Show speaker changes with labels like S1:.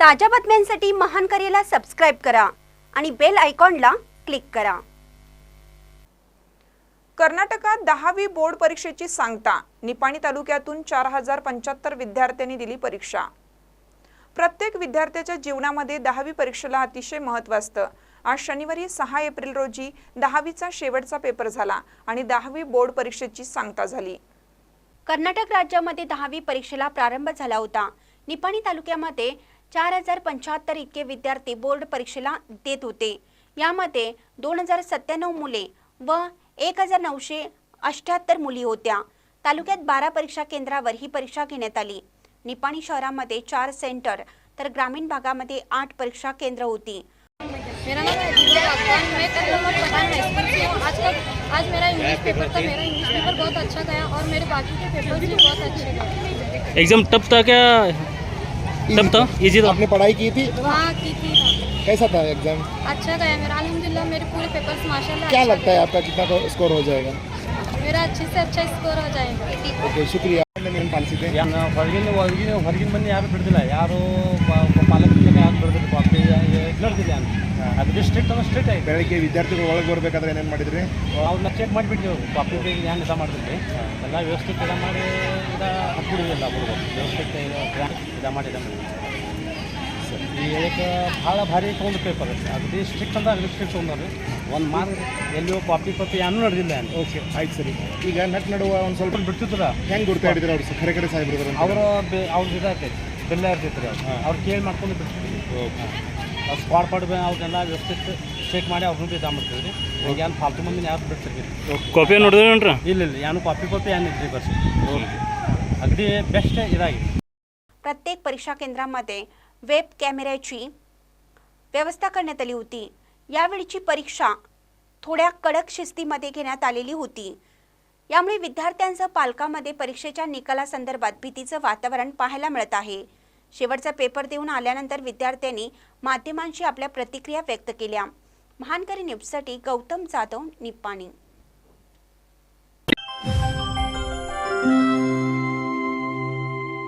S1: ताज्या बातम्यांसाठी महान करेला सबस्क्राईब करा आणि बेल आयकॉनला क्लिक करा.
S2: कर्नाटकात दहावी बोर्ड परीक्षेची सांगता निपाणी तालुक्यातून चार हजार पंच्याहत्तर विद्यार्थ्यांनी दिली परीक्षा. प्रत्येक विद्यार्थ्याच्या जीवनामध्ये दहावी परीक्षेला अतिशय महत्त्व असतं आज शनिवारी सहा एप्रिल रोजी दहावीचा शेवटचा पेपर झाला आणि दहावी बोर्ड परीक्षेची सांगता झाली.
S1: कर्नाटक राज्यामध्ये दहावी परीक्षेला प्रारंभ झाला होता. निपाणी तालुक्यामध्ये चार हजार पंच्याहत्तर इतके विद्यार्थी बोर्ड परीक्षेला देत होते. यामध्ये दोन हजार सत्त्याण्णव मुले व एक हजार नऊशे अठ्ठ्याहत्तर मुली होत्या. तालुक्यात बारा परीक्षा केंद्रावर ही परीक्षा घेण्यात आली. निपाणी शहरामध्ये चार सेंटर तर ग्रामीण भागामध्ये आठ परीक्षा केंद्र होती.
S3: मेरा नाम है दीपा अफगान मैं कल नंबर पठान हाई स्कूल से आज का आज मेरा इंग्लिश पेपर था मेरा इंग्लिश पेपर बहुत अच्छा गया और मेरे बाकी के पेपर भी बहुत अच्छे गए।
S4: एग्जाम टफ था क्या? टफ था इजी था
S5: आपने पढ़ाई की थी
S3: हाँ की थी था
S5: कैसा था एग्जाम
S3: अच्छा गया मेरा अलहमदिल्ला मेरे पूरे पेपर्स माशाल्लाह
S5: क्या
S3: अच्छा
S5: लगता है आपका कितना स्कोर हो जाएगा
S3: गया। मेरा अच्छे से अच्छा स्कोर हो जाएगा
S5: ಓಕೆ ಶುಕ್ರಿಯಾ ಏನು ಪಾಲಿಸಿದೆ
S4: ಯಾನು ಹೊರಗಿನ ಹೊರಗಿನ ಹೊರಗಿನ ಮಂದಿ ಯಾರು ಬಿಡ್ದಿಲ್ಲ ಯಾರು ಪಾಲಕರಿಗೆ ಯಾರು ಬಿಡ್ದಿಲ್ಲ ಪಾಪ ಬಿಡ್ದಿಲ್ಲ ಅದು ಸ್ಟ್ರಿಕ್ಟ್ ಅಂದ್ರೆ ಸ್ಟ್ರಿಕ್ಟ್ ಆಯ್ತು
S5: ಬೆಳಗ್ಗೆ ವಿದ್ಯಾರ್ಥಿಗಳು ಒಳಗೆ ಬರಬೇಕಾದ್ರೆ ಏನೇನು ಮಾಡಿದ್ರಿ?
S4: ಅವ್ರನ್ನ ಚೆಕ್ ಮಾಡಿಬಿಟ್ಟಿವಿ ಪಾಪಿಗೆ ಏನು ಇದ ಮಾಡಿದ್ರಿ ಎಲ್ಲ ವ್ಯವಸ್ಥಿತ ಇದ ಮಾಡಿ ಇದು ಹಾಕ್ಬಿಡಿದಿಲ್ಲ ಹುಡುಗರು. ವ್ಯವಸ್ಥಿತ ಇದ ಮಾಡಿ ಈ ಹೇಳಕ್ಕೆ ಭಾಳ ಭಾರಿ ತೊಗೊಂಡು ಪೇಪರ್ ಅಗದಿ ಸ್ಟ್ರಿಕ್ಟ್ ಅಂದ್ರೆ ಅಗದಿ ಸ್ಟ್ರಿಕ್ಟ್ ತೊಗೊಂಡ್ರಿ. ಒಂದು ಮಾರ್ಕ್ ಎಲ್ಲಿಯೋ ಕಾಪಿ ಪಾಪಿ ಏನೂ ನಡೆದಿಲ್ಲ
S5: ಓಕೆ ಆಯ್ತು ಸರಿ. ಈಗ ನಟ್ ನಡುವ ಒಂದು ಸ್ವಲ್ಪ
S4: ಬಿಡ್ತಿದ್ರ
S5: ಹೆಂಗೆ ಗುರ್ತಾ ಹಿಡಿದ್ರೆ ಅವ್ರು? ಕರೆ ಕಡೆ ಸಾಹೇಬ್ರು?
S4: ಅವರು ಅವ್ರದ್ದು ಇದಾಗ್ತೈತಿ ಬೆಲ್ಲ ಇರ್ತೈತೆ ರೀ ಅವ್ರು ಕೇಳಿ ಮಾಡ್ಕೊಂಡು ಬಿಡ್ತೀವಿ. ಅವ್ರು ಸ್ಪಾಟ್ ಪಾಟ್ ಅವ್ರನ್ನೆಲ್ಲ ವ್ಯವಸ್ಥಿತ ಚೆಕ್ ಮಾಡಿ ಅವ್ರನ್ನೂ ಭೀ ಮಾಡ್ತೀವಿ ರೀ ಈಗ ಏನು ಫಾಲ್ತು ಮಂದಿನ ಯಾರು ಬಿಡ್ತೀರಿ?
S6: ಕಾಪಿ ನೋಡಿದ್ರಿ
S4: ಇಲ್ಲ ಇಲ್ಲ. ಏನು ಕಾಪಿ ಕಾಪಿ ಏನು ಇದ್ರಿ ಬರ್ಸಿ अगदी बेस्ट इदाಗಿದೆ
S1: प्रत्येक परीक्षा केंद्रामध्ये वेब कॅमेऱ्याची व्यवस्था करण्यात आली होती यावेळीची परीक्षा थोड्या कडक शिस्तीमध्ये घेण्यात आलेली होती यामुळे विद्यार्थ्यांचं पालकामध्ये परीक्षेच्या निकालासंदर्भात भीतीचं वातावरण पाहायला मिळत आहे शेवटचा पेपर देऊन आल्यानंतर विद्यार्थ्यांनी माध्यमांशी आपल्या प्रतिक्रिया व्यक्त केल्या. महानकरी न्यूजसाठी गौतम जाधव निप्पाणी.